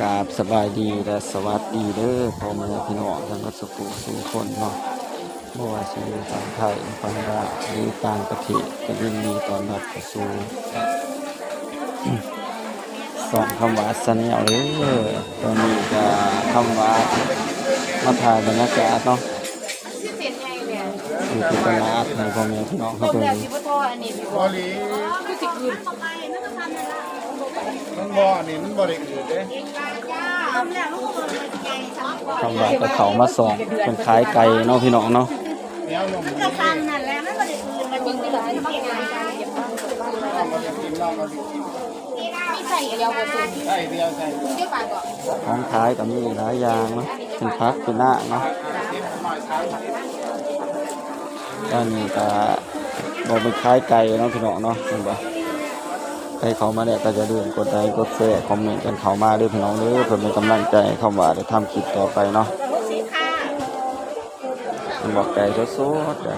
กราบสบายดีและสวัสดีเด้อพ่อแม่พี่น้องทั้งกสุขุสู่คนเนาะบ่ว่าสิอยู่ทางไทยฟังว่าหรือต่างประเทศก็ยินดีตอนรับเข้าสู่สอนคำว่าสนเอาเด้อตอนนี้ก็คำว่ามาถ่ายบรรยากาศเนาะชื่อยู่ที่ตลาดให้พ่อแม่พี่น้องต้เขามเบิ่แล้วงสิบ่ออันนี้พี่บบ่อลคือสิคืน มันบอนี่มันบริอืดเด้ต้มแล้วลูกมันไงซ้ำคำว่าก็เขามาสอนเป็นขายไก่เนาะพี่น้องเนาะเนี้ยนก็ซ้ำนั่นแหละมันบ่ได้คืนมันยังมีหลายเก็บงท้านเก็บบนแล้าจะกินเราเราจะกินมีใส่เดียวบ่ตื่นใช่เดียวใช่เดี๋ยวปากก็ของขายก็มีหลายอย่างเนาะเป็นพักเป็นหน้าเนาะด้านนี้ก็บอกเป็นคล้ายไก่เนาะพี่น้องเนาะเห็นปะ ครเขามาเนี่ยก็จะเลื่อนกดไลค์กดแชร์คอมเมนต์กันเข้ามาด้วยพี่น้องเด้อเพื่อเป็นกำลังใจให้เข้ามาได้ทำคลิปต่อไปเนาะสีค่ะมันบอกไก่สดๆเด้อ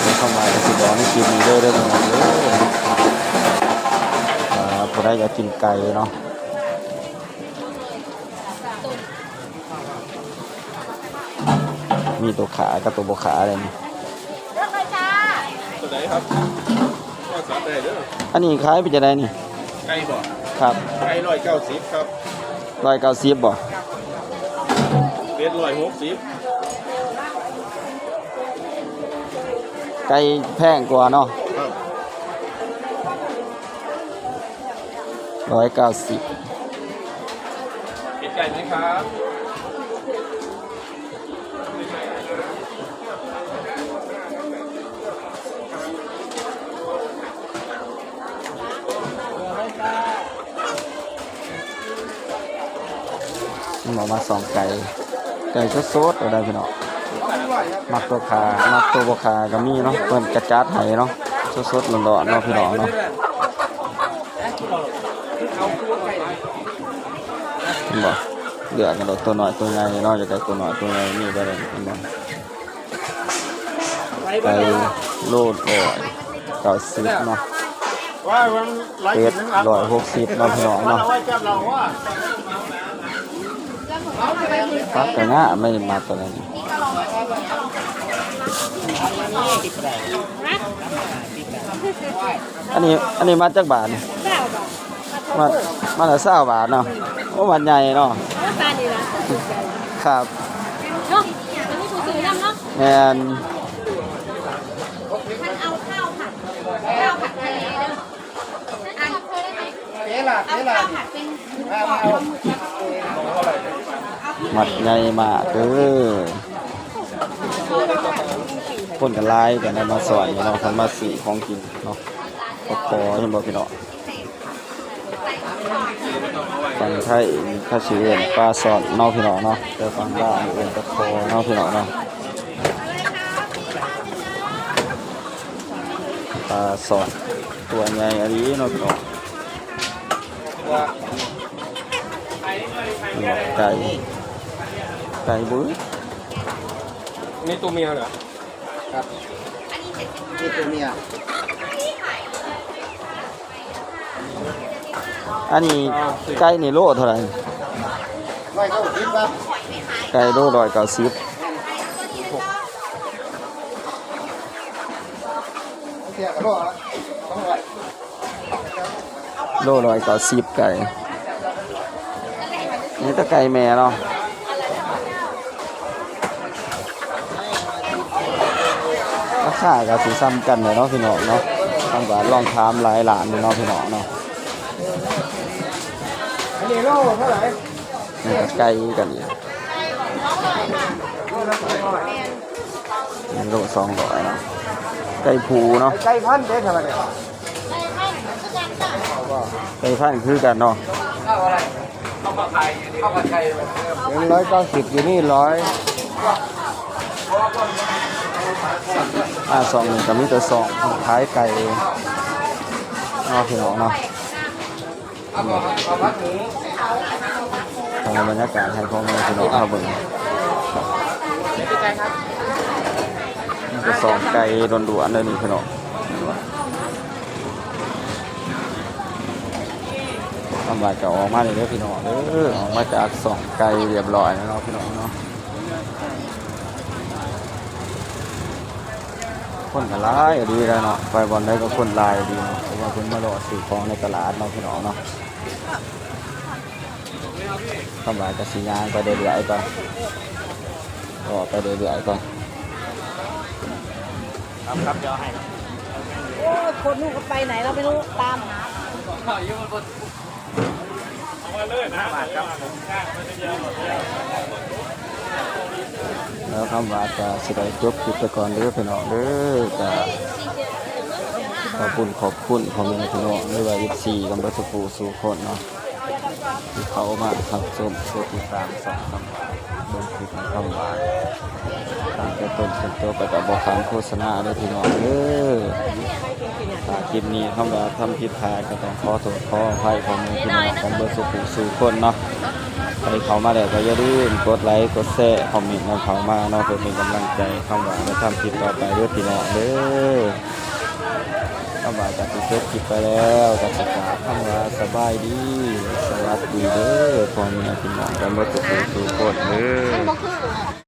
เดี๋ยวเข้ามาจะสิบอกในคลิปนี้เด้อเด้อพี่น้องเด้ออ่าพอได้อยากกินไก่เนาะมีตัวขากับตัวบขาอะไรนี่เลิกเลยจ้าตัวไหนครับก็ สามได้เด้ออันนี้ขายเป็นจะได้นี่ไก่บ่ครับไก่ร้อยเก้าสิบครับร้อยเก้าสิบบ่เป็ดร้อยหกสิบไก่แพงกว่าเนาะครับร้อยเก้าสิบเป็ดไก่ไหมครับ มันบอกมาสองไก่ไก่สดๆอะไรพี่น้องมักตัวขามักตัวบขาก็มีเนาะเพิ่นกระจัดให้เนาะสดๆร้อนๆเนาะพี่น้องเนาะเห็นบ่เหลือกันดอกตัวน้อยตัวใหญ่เนาะจะได้ตัวน้อยตัวใหญ่มีบ่ได้เห็นบ่ไก่โลดโอ้ยเก้าสิบเนาะว่ามันไหลเป็ดถึงหลังร้อยหกสิบเนาะพี่น้องเนาะ เอาไว้จับเราว่าปักกะงะไม่ได้มาตัวนั้นอันนี้อันนี้มาจากบาทนี่แม่บ่มามาละเศร้าบาทเนาะโอ้มันใหญ่เนาะแล้วตานี่ล่ะครับเนาะมันมีผู้ซื้อนำเนาะแมนมันเอาข้าวผัดข้าวผัดทะเลเด้ออันเคยได้ไหมเจ๊ล่ะเอาเจ๊ล่ะข้าวผัดเป็นหมูกรอบปลา หมัดใหญ่มากเด้อคนกันไล่กันได้มาสอนเนาะคนมาสีของกินเนาะก็พอเห็นบ่พี่เน้องฝั่งไทยถ้าชื่อเอิ้นปลาสอดเนาะพี่เน้องเนาะแต่ฝั่งลาวเอิ้นตะโคเนาะพี่เน้องเนาะปลาสอดตัวใหญ่อันนี้เนาะพี่เน้องไก่ ไก่บื้อนี่ตัวเมียเหรอนี่ตัวเมีย อันนี้ไก่นี่โลเท่าไหร่ร้อยเก้าสิบครับไก่โลร้อยเก้าสิบเสียกระโดดสองร้อยโลร้อยเก้าสิบไก่ นี่ตะไก่แม่เนาะ ราคาก็สิซ้ำกันเลยเนาะพี่น้องเนาะทำว่าลองถามหลายหลานดูเนาะพี่น้องเนาะอันนี้โลเท่าไหร่นี่ก็ไก่กันอีกนี่โลสองร้อยเนาะไก่ผูเนาะไก่พันเด็ดเท่าไหร่เนี่ยไก่พันธุ์คือกันเนาะหนึ่งร้อยเก้าสิบอยู่นี่ร้อย อ่าสองหนึ่งกับมิเตอร์สองขายไก่เนาะพี่น้องเนาะทำบรรยากาศให้พ่อแม่พี่น้องเอาเบิ่งมิเตอร์สองไก่ด่วนๆเลยนี่พี่น้องทำบาดก็ออกมาเลยเด้อพี่น้องเด้อออกมาจากสองไกลเรียบร้อยแล้วเนาะพี่น้องเนาะ คนก็หลายดีแล้วเนาะไปบอลได้ก็คนหลายดีเนาะเพราะว่าเพิ่นมารอซื้อของในตลาดเนาะพี่น้องเนาะทำบาดก็สิย่างไปเรื่อยๆก่อนก็ไปเรื่อยๆก่อนโอ้ยคนนู้นก็ไปไหนเราไม่รู้ตามหา แล้วคำว่าจะสิได้จบคลิปไปก่อนเด้อพี่น้องเด้อจะขอบคุณขอบคุณพ่อแม่พี่น้องไม่ว่าอีสี่กำลังสู่สู่คนเนาะ เขามาทับชมกดติตามสองคำว่าเบิ่งคลิปของคำว่าตามแต่ต้นจนจบไปกับบอกคำโฆษณาเด้พี่น้องเด้อถ้าคลิปนี้คำว่าทำผิดพลาดก็ต้องขอโทษขออภัยพ่อแม่พี่น้องของเบอร์สุขสู่คนเนาะใครเขามาแล้วก็อย่าลืมกดไลค์กดแชร์คอมเมนต์กันเขามาเนาะเพื่อเป็นกำลังใจคำหวานจะทำคลิปต่อไปด้อพี่น้องเด้อ ข้ามาจากเซฟจิตไปแล้วกับจักราข้ามาสบายดีสวัสดีเด้อพ่อแม่พี่น้องกันมาตุกตุกกคตเด้อ